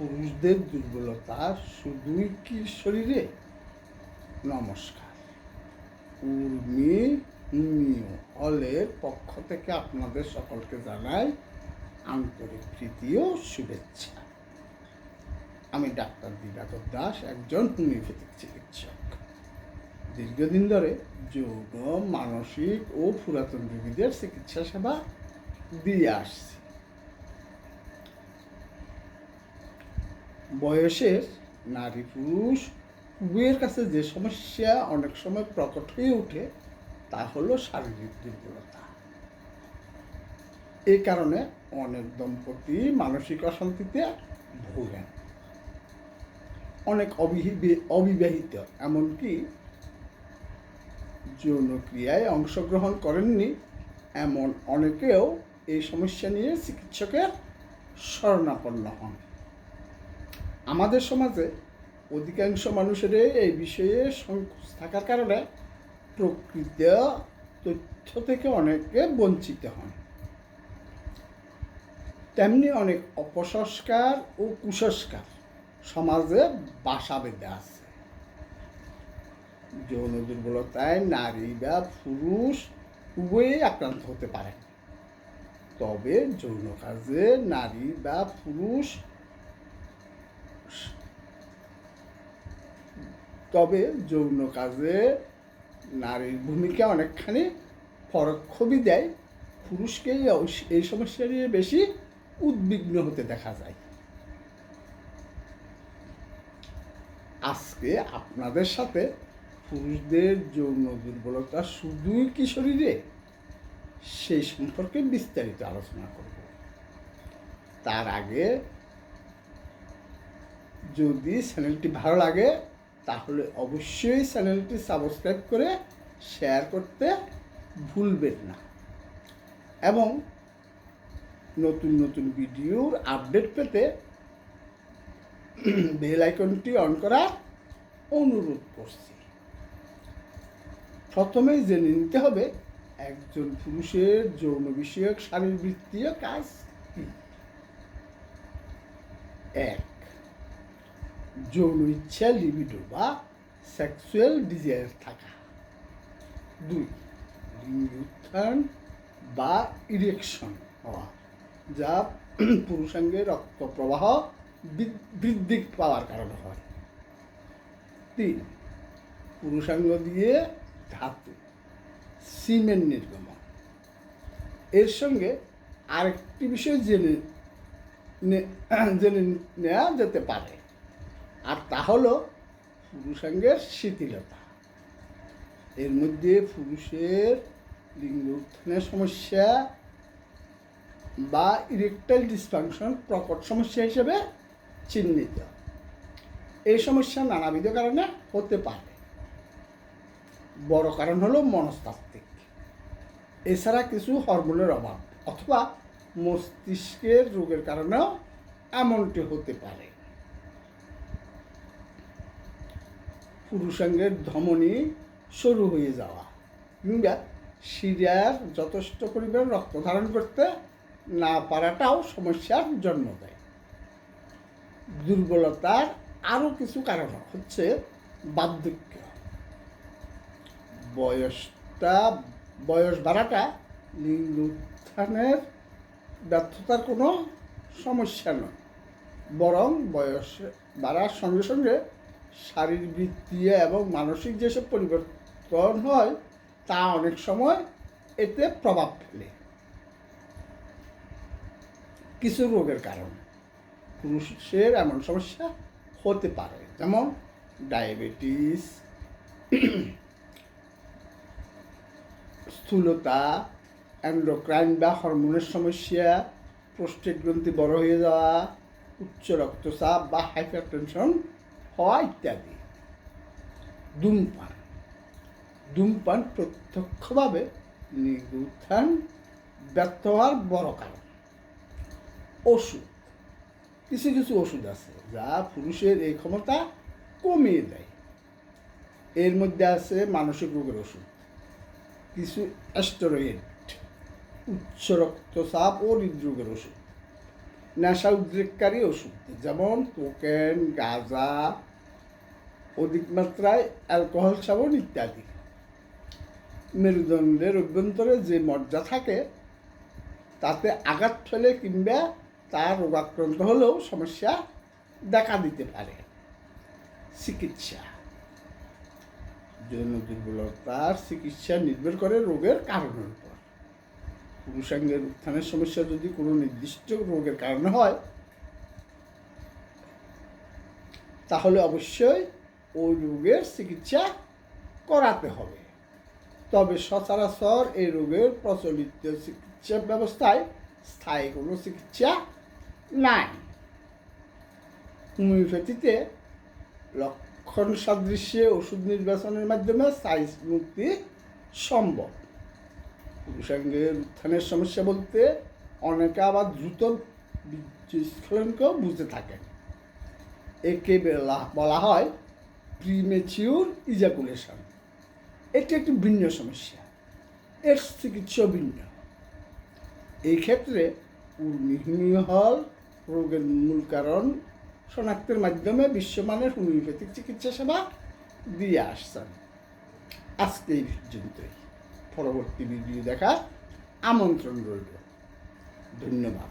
পুরুষদের দুর্বলতা শুধুই কি শরীরে? নমস্কার। উর্মি নিউ হলের পক্ষ থেকে আপনাদের সকলকে জানাই আন্তরিক ও শুভেচ্ছা। আমি ডাক্তার দিবাকর দাস, একজন হোমিওপ্যাথিক চিকিৎসক। দীর্ঘদিন ধরে যৌন, মানসিক ও পুরাতন রোগীদের চিকিৎসা সেবা দিয়ে আসছি। বয়সের নারী পুরুষ, উভয়ের কাছে যে সমস্যা অনেক সময় প্রকট হয়ে ওঠে, তা হলো শারীরিক দুর্বলতা। এই কারণে অনেক দম্পতি মানসিক অশান্তিতে ভোগেন। অনেক অবিবাহিত, এমনকি যৌনক্রিয়ায় অংশগ্রহণ করেননি, এমন অনেকেও এই সমস্যা নিয়ে চিকিৎসকের শরণাপন্ন হন। আমাদের সমাজে অধিকাংশ মানুষের এই বিষয়ে সংকোচ থাকার কারণে প্রকৃত তথ্য থেকে অনেকে বঞ্চিত হন। তেমনি অনেক অপসংস্কার ও কুসংস্কার সমাজে বাসা বেঁধে আছে। যৌন দুর্বলতায় নারী বা পুরুষ উভয়েই আক্রান্ত হতে পারে তবে যৌন কাজে নারী বা পুরুষ তবে যৌন কাজে নারীর ভূমিকা অনেকখানি পরোক্ষ বিদায় পুরুষকে এই এই সমস্যা নিয়ে বেশি উদ্বিগ্ন হতে দেখা যায়। আজকে আপনাদের সাথে পুরুষদের যৌন দুর্বলতা শুধুই কি শরীরে? সেই সম্পর্কে বিস্তারিত আলোচনা করব। তার আগে যদি চ্যানেলটি ভালো লাগে তাহলে অবশ্যই চ্যানেলটি সাবস্ক্রাইব করে শেয়ার করতে ভুলবেন না। এবং নতুন নতুন ভিডিওর আপডেট পেতে বেল আইকনটি অন করার অনুরোধ করছি। প্রথমেই জেনে নিতে হবে একজন পুরুষের যৌন বিষয়ক শারীরবৃত্তীয় কাজ এক যৌন ইচ্ছা লিবিডো বা সেক্সুয়াল ডিজায়ার থাকা। দুই লিঙ্গ উত্থান বা ইরেকশন হওয়া, যা পুরুষাঙ্গে রক্ত প্রবাহ বৃদ্ধি পাওয়ার কারণে হয়। তিন, পুরুষাঙ্গ দিয়ে ধাতু, সিমেন্ট নির্গমন। এর সঙ্গে আরেকটি বিষয় জেনে জেনে নেওয়া যেতে পারে। তা হলো পুরুষাঙ্গের শিথিলতা। এর মধ্যে পুরুষের লিঙ্গ উত্থানের সমস্যা বা ইরেকটাইল ডিসফাংশন প্রকট সমস্যা হিসেবে চিহ্নিত। এই সমস্যা নানাবিধ কারণে হতে পারে। বড় কারণ হলো মনস্তাত্ত্বিক। এছাড়া কিছু হরমোনের অভাব অথবা মস্তিষ্কের রোগের কারণেও এমনটি হতে পারে। পুরুষাঙ্গের ধমনী সরু হয়ে যাওয়া। কিংবা শিরার যথেষ্ট পরিমাণ রক্ত ধারণ করতে না পারাটাও সমস্যার জন্ম দেয়। দুর্বলতার আরও কিছু কারণ হচ্ছে বার্ধক্য। বয়সটা, বয়স বাড়াটা লিঙ্গ উত্থানের ব্যর্থতার কোনো সমস্যা নয়। বরং বয়স বাড়ার সঙ্গে সঙ্গে শারীরবৃত্তীয় এবং মানসিক যেসব পরিবর্তন হয়, তা অনেক সময় এতে প্রভাব ফেলে। কিছু রোগের কারণে। পুরুষের এমন সমস্যা হতে পারে, যেমন ডায়াবেটিস, স্থূলতা অ্যান্ড্রোক্রাইন বা হরমোনের সমস্যা প্রস্টেট গ্রন্থি বড় হয়ে যাওয়া, উচ্চ রক্তচাপ বা হাইপার টেনশন হওয়া ইত্যাদি ধূমপান ধূমপান প্রত্যক্ষভাবে লিঙ্গ ব্যর্থ হওয়ার বড় কারণ। ওষুধ। কিছু কিছু ওষুধ আছে যা পুরুষের এই ক্ষমতা কমিয়ে দেয়। এর মধ্যে আছে মানসিক রোগের ওষুধ। কিছু অ্যাস্টেরয়েড, উচ্চ রক্তচাপ ও হৃদরোগের ওষুধ। নেশা উদ্রেককারী ওষুধ যেমন কোকেন, গাঁজা, অধিক মাত্রায় অ্যালকোহল সেবন ইত্যাদি। মেরুদণ্ডের অভ্যন্তরে যে মজ্জা থাকে, তাতে আঘাত ফেলে কিংবা তার রোগাক্রান্ত হলেও সমস্যা দেখা দিতে পারে। চিকিৎসা। যৌন দুর্বলতার চিকিৎসা নির্ভর করে রোগের কারণের উপর পুরুষাঙ্গের উত্থানের সমস্যা যদি কোনো নির্দিষ্ট রোগের কারণে হয়, তাহলে অবশ্যই ওই রোগের চিকিৎসা করাতে হবে। তবে সচরাচর এই রোগের প্রচলিত চিকিৎসা ব্যবস্থায় স্থায়ী কোনো চিকিৎসা নাই। হোমিওপ্যাথিতে লক্ষণ সাদৃশ্যে ওষুধ নির্বাচনের মাধ্যমে সাইজ মুক্তি সম্ভব। পুরুষাঙ্গের উত্থানের সমস্যা বলতে অনেকে আবার দ্রুত বীর্যস্খলনকেও বুঝে থাকেন। একে বেলা- হয় প্রিমেচিউর ইজাকুলেশন এটি একটি ভিন্ন সমস্যা। এর চিকিৎসা ভিন্ন। এই ক্ষেত্রে হল রোগের মূল কারণ শনাক্তের মাধ্যমে বিশ্বমানের হোমিওপ্যাথিক চিকিৎসা সেবা দিয়ে আসছেন। আজকে এই পর্যন্তই। পরবর্তী ভিডিও দেখার আমন্ত্রণ রইল। ধন্যবাদ।